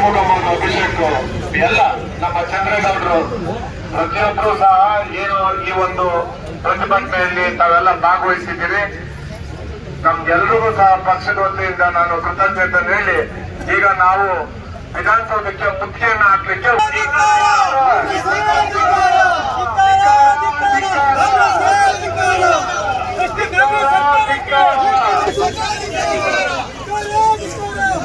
ಶಿವಮೊಗ್ಗಮ್ಮನ ಅಭಿಷೇಕ್ ಎಲ್ಲ ನಮ್ಮ ಚಂದ್ರೇಗೌಡರು ಪ್ರತಿಯೊಬ್ಬರು ಸಹ ಏನು ಈ ಒಂದು ಪ್ರತಿಭಟನೆಯಲ್ಲಿ ತಾವೆಲ್ಲ ಭಾಗವಹಿಸಿದ್ದೀರಿ. ನಮ್ಗೆಲ್ರಿಗೂ ಸಹ ಪಕ್ಷದ ವತಿಯಿಂದ ನಾನು ಕೃತಜ್ಞತೆ ಹೇಳಿ, ಈಗ ನಾವು ವಿಧಾನಸೌಧಕ್ಕೆ ಮುಖ್ಯನ ಹಾಕ್ಲಿಕ್ಕೆ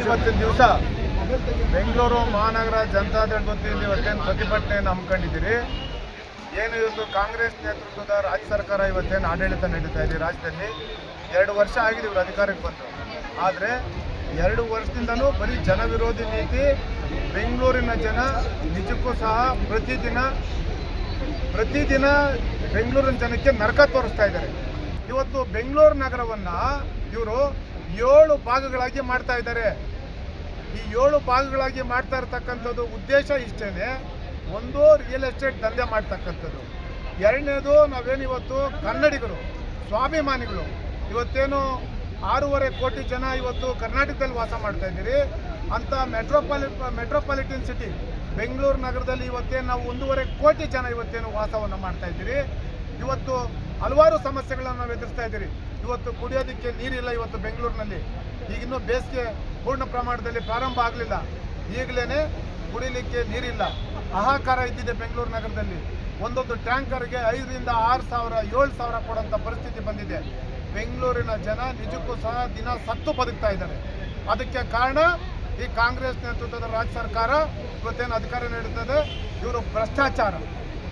ಇವತ್ತಿನ ದಿವಸ ಬೆಂಗಳೂರು ಮಹಾನಗರ ಜನತಾದಳ ಗೊತ್ತಿದ್ದೀವಿ ಇವತ್ತೇನು ಪ್ರತಿಭಟನೆಯನ್ನು ಹಮ್ಮಿಕೊಂಡಿದ್ದೀರಿ ಏನು ಇವತ್ತು ಕಾಂಗ್ರೆಸ್ ನೇತೃತ್ವದ ರಾಜ್ಯ ಸರ್ಕಾರ ಇವತ್ತೇನು ಆಡಳಿತ ನಡೀತಾ ಇದೆ ರಾಜ್ಯದಲ್ಲಿ? ಎರಡು ವರ್ಷ ಆಗಿದೆ ಇವರು ಅಧಿಕಾರಕ್ಕೆ ಬಂದು. ಆದರೆ ಎರಡು ವರ್ಷದಿಂದನೂ ಬರೀ ಜನವಿರೋಧಿ ನೀತಿ, ಬೆಂಗಳೂರಿನ ಜನ ನಿಜಕ್ಕೂ ಸಹ ಪ್ರತಿದಿನ ಪ್ರತಿದಿನ ಬೆಂಗಳೂರಿನ ಜನಕ್ಕೆ ನರಕ ತೋರಿಸ್ತಾ ಇದ್ದಾರೆ. ಇವತ್ತು ಬೆಂಗಳೂರು ನಗರವನ್ನು ಇವರು ಏಳು ಭಾಗಗಳಾಗಿ ಮಾಡ್ತಾ ಇದ್ದಾರೆ. ಈ ಏಳು ಭಾಗಗಳಾಗಿ ಮಾಡ್ತಾ ಇರ್ತಕ್ಕಂಥದ್ದು ಉದ್ದೇಶ ಇಷ್ಟೇನೆ. ಒಂದು ರಿಯಲ್ ಎಸ್ಟೇಟ್ ದಂಧೆ ಮಾಡ್ತಕ್ಕಂಥದ್ದು. ಎರಡನೇದು ನಾವೇನು ಇವತ್ತು ಕನ್ನಡಿಗರು, ಸ್ವಾಭಿಮಾನಿಗಳು. ಇವತ್ತೇನು ಆರೂವರೆ ಕೋಟಿ ಜನ ಇವತ್ತು ಕರ್ನಾಟಕದಲ್ಲಿ ವಾಸ ಮಾಡ್ತಾ ಇದ್ದೀರಿ. ಅಂತ ಮೆಟ್ರೋಪಾಲಿ ಮೆಟ್ರೋಪಾಲಿಟನ್ ಸಿಟಿ ಬೆಂಗಳೂರು ನಗರದಲ್ಲಿ ಇವತ್ತೇನು ನಾವು ಒಂದೂವರೆ ಕೋಟಿ ಜನ ಇವತ್ತೇನು ವಾಸವನ್ನು ಮಾಡ್ತಾ ಇದ್ದೀರಿ. ಇವತ್ತು ಹಲವಾರು ಸಮಸ್ಯೆಗಳನ್ನು ನಾವು ಎದುರಿಸ್ತಾ ಇದ್ದೀರಿ. ಇವತ್ತು ಕುಡಿಯೋದಕ್ಕೆ ನೀರಿಲ್ಲ ಇವತ್ತು ಬೆಂಗಳೂರಿನಲ್ಲಿ. ಈಗಿನ್ನೂ ಬೇಸಿಗೆ ಪೂರ್ಣ ಪ್ರಮಾಣದಲ್ಲಿ ಪ್ರಾರಂಭ ಆಗಲಿಲ್ಲ. ಈಗಲೇ ಕುಡಿಲಿಕ್ಕೆ ನೀರಿಲ್ಲ. ಹಾಹಾಕಾರ ಇದ್ದಿದೆ ಬೆಂಗಳೂರು ನಗರದಲ್ಲಿ. ಒಂದೊಂದು ಟ್ಯಾಂಕರ್ಗೆ ಐದರಿಂದ ಆರು ಸಾವಿರ, ಏಳು ಸಾವಿರ ಕೊಡುವಂಥ ಪರಿಸ್ಥಿತಿ ಬಂದಿದೆ. ಬೆಂಗಳೂರಿನ ಜನ ನಿಜಕ್ಕೂ ಸಹ ದಿನ ಸತ್ತು ಬದುಕ್ತಾ ಇದ್ದಾರೆ. ಅದಕ್ಕೆ ಕಾರಣ ಈ ಕಾಂಗ್ರೆಸ್ ನೇತೃತ್ವದ ರಾಜ್ಯ ಸರ್ಕಾರ ಇವತ್ತೇನು ಅಧಿಕಾರ ನೀಡುತ್ತದೆ? ಇವರು ಭ್ರಷ್ಟಾಚಾರ.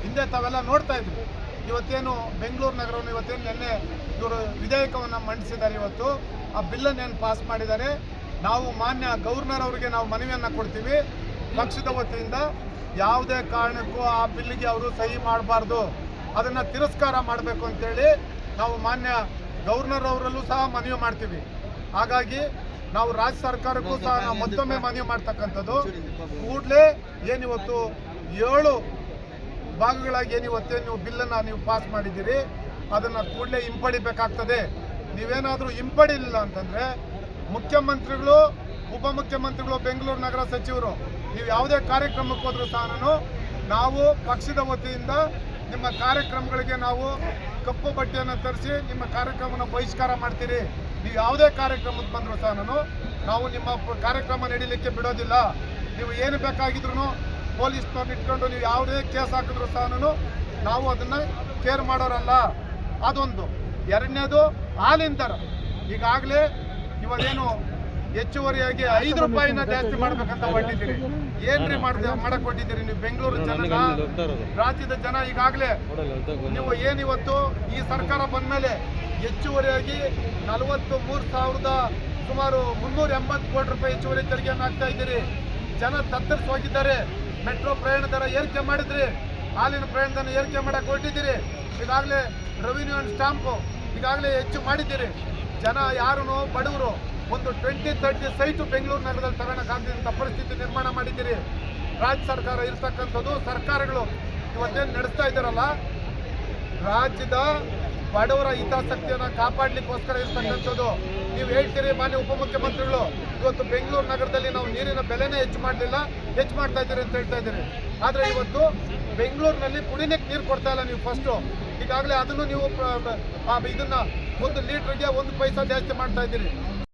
ಹಿಂದೆ ತಾವೆಲ್ಲ ನೋಡ್ತಾ ಇದ್ವಿ ಇವತ್ತೇನು ಬೆಂಗಳೂರು ನಗರವನ್ನು ಇವತ್ತೇನು ನಿನ್ನೆ ಇವರು ವಿಧೇಯಕವನ್ನು ಮಂಡಿಸಿದ್ದಾರೆ ಇವತ್ತು. ಆ ಬಿಲ್ಲನ್ನು ಏನು ಪಾಸ್ ಮಾಡಿದ್ದಾರೆ? ನಾವು ಮಾನ್ಯ ಗವರ್ನರ್ ಅವರಿಗೆ ನಾವು ಮನವಿಯನ್ನು ಕೊಡ್ತೀವಿ. ಪಕ್ಷದ ವತಿಯಿಂದ ಯಾವುದೇ ಕಾರಣಕ್ಕೂ ಆ ಬಿಲ್ಲಿಗೆ ಅವರು ಸಹಿ ಮಾಡಬಾರ್ದು. ಅದನ್ನು ತಿರಸ್ಕಾರ ಮಾಡಬೇಕು ಅಂತೇಳಿ ನಾವು ಮಾನ್ಯ ಗವರ್ನರ್ ಅವರಲ್ಲೂ ಸಹ ಮನವಿ ಮಾಡ್ತೀವಿ. ಹಾಗಾಗಿ ನಾವು ರಾಜ್ಯ ಸರ್ಕಾರಕ್ಕೂ ಸಹ ನಾವು ಮತ್ತೊಮ್ಮೆ ಮನವಿ ಮಾಡ್ತಕ್ಕಂಥದ್ದು. ಕೂಡಲೇ ಏನಿವತ್ತು ಏಳು ಭಾಗಗಳಾಗಿ ಏನಿವತ್ತು ನೀವು ಬಿಲ್ಲನ್ನು ನೀವು ಪಾಸ್ ಮಾಡಿದ್ದೀರಿ. ಅದನ್ನು ಕೂಡಲೇ ಹಿಂಪಡಿಬೇಕಾಗ್ತದೆ. ನೀವೇನಾದರೂ ಹಿಂಪಡಿಲಿಲ್ಲ ಅಂತಂದರೆ ಮುಖ್ಯಮಂತ್ರಿಗಳು, ಉಪಮುಖ್ಯಮಂತ್ರಿಗಳು, ಬೆಂಗಳೂರು ನಗರ ಸಚಿವರು ನೀವು ಯಾವುದೇ ಕಾರ್ಯಕ್ರಮಕ್ಕೆ ಹೋದ್ರೂ ಸಹ ನಾನು, ನಾವು ಪಕ್ಷದ ವತಿಯಿಂದ ನಿಮ್ಮ ಕಾರ್ಯಕ್ರಮಗಳಿಗೆ ನಾವು ಕಪ್ಪು ಬಟ್ಟೆಯನ್ನು ತರಿಸಿ ನಿಮ್ಮ ಕಾರ್ಯಕ್ರಮನ ಬಹಿಷ್ಕಾರ ಮಾಡ್ತೀರಿ. ನೀವು ಯಾವುದೇ ಕಾರ್ಯಕ್ರಮಕ್ಕೆ ಬಂದರೂ ಸಹ ನಾನು, ನಾವು ನಿಮ್ಮ ಕಾರ್ಯಕ್ರಮ ನಡೀಲಿಕ್ಕೆ ಬಿಡೋದಿಲ್ಲ. ನೀವು ಏನು ಬೇಕಾಗಿದ್ರು ಪೊಲೀಸ್ನವ್ರನ್ನ ಇಟ್ಕೊಂಡು ನೀವು ಯಾವುದೇ ಕೇಸ್ ಹಾಕಿದ್ರು ಸಹ ನಾವು ಅದನ್ನು ಕೇರ್ ಮಾಡೋರಲ್ಲ. ಅದೊಂದು. ಎರಡನೇದು ಹಾಲಿನ ದರ. ಈಗಾಗಲೇ ಇವಾಗೇನು ಹೆಚ್ಚುವರಿಯಾಗಿ ಐದು ರೂಪಾಯಿನ ಜಾಸ್ತಿ ಮಾಡ್ಬೇಕಂತ ಹೊಟ್ಟಿದ್ದೀರಿ ಏನ್ರಿ ಮಾಡ್ದೆ ಮಾಡಕ್ ಹೊಟ್ಟಿದ್ದೀರಿ ನೀವು? ಬೆಂಗಳೂರು ಜನನ ರಾಜ್ಯದ ಜನ ಈಗಾಗಲೇ ನೀವು ಏನಿವತ್ತು ಈ ಸರ್ಕಾರ ಬಂದ ಮೇಲೆ ಹೆಚ್ಚುವರಿಯಾಗಿ ನಲವತ್ತು ಮೂರು ಸಾವಿರದ ಸುಮಾರು ಮುನ್ನೂರ ಎಂಬತ್ತು ಕೋಟಿ ರೂಪಾಯಿ ಹೆಚ್ಚುವರಿ ತೆರಿಗೆಯನ್ನು ಹಾಕ್ತಾ ಇದ್ದೀರಿ. ಜನ ತತ್ತರಿಸ ಹೋಗಿದ್ದಾರೆ. ಮೆಟ್ರೋ ಪ್ರಯಾಣ ದರ ಏರಿಕೆ ಮಾಡಿದ್ರಿ. ಹಾಲಿನ ಪ್ರಯಾಣ ದರ ಏರಿಕೆ ಮಾಡಕ್ಕೆ ಹೊರಟಿದ್ದೀರಿ. ಈಗಾಗಲೇ ರೆವಿನ್ಯೂ ಅಂಡ್ ಸ್ಟಾಂಪು ಈಗಾಗಲೇ ಹೆಚ್ಚು ಮಾಡಿದ್ದೀರಿ. ಜನ ಯಾರು ಬಡವರು ಒಂದು ಟ್ವೆಂಟಿ ತರ್ಟಿ ಸೈಟು ಬೆಂಗಳೂರು ನಗರದಲ್ಲಿ ತಗೊಳಕ್ಕಾಗದಂಥ ಪರಿಸ್ಥಿತಿ ನಿರ್ಮಾಣ ಮಾಡಿದ್ದೀರಿ. ರಾಜ್ಯ ಸರ್ಕಾರ ಇರ್ತಕ್ಕಂಥದ್ದು ಸರ್ಕಾರಗಳು ಇವತ್ತೇನು ನಡೆಸ್ತಾ ಇದ್ದಾರಲ್ಲ, ರಾಜ್ಯದ ಬಡವರ ಹಿತಾಸಕ್ತಿಯನ್ನು ಕಾಪಾಡಲಿಕ್ಕೋಸ್ಕರ ಇರ್ತಕ್ಕಂಥದ್ದು. ನೀವು ಹೇಳ್ತೀರಿ ಮಾನ್ಯ ಉಪಮುಖ್ಯಮಂತ್ರಿಗಳು, ಇವತ್ತು ಬೆಂಗಳೂರು ನಗರದಲ್ಲಿ ನಾವು ನೀರಿನ ಬೆಲೆನೇ ಹೆಚ್ಚು ಮಾಡಲಿಲ್ಲ, ಹೆಚ್ಚು ಮಾಡ್ತಾ ಇದ್ದೀರಿ ಅಂತ ಹೇಳ್ತಾ ಇದ್ದೀರಿ. ಆದರೆ ಇವತ್ತು ಬೆಂಗಳೂರಿನಲ್ಲಿ ಕುಡಿಲಿಕ್ಕೆ ನೀರು ಕೊಡ್ತಾ ಇಲ್ಲ ನೀವು ಫಸ್ಟು ಈಗಾಗಲೇ ಅದನ್ನು ನೀವು ಇದನ್ನು ಒಂದು ಲೀಟ್ರಿಗೆ ಒಂದು ಪೈಸಾ ಜಾಸ್ತಿ ಮಾಡ್ತಾ ಇದ್ದೀರಿ.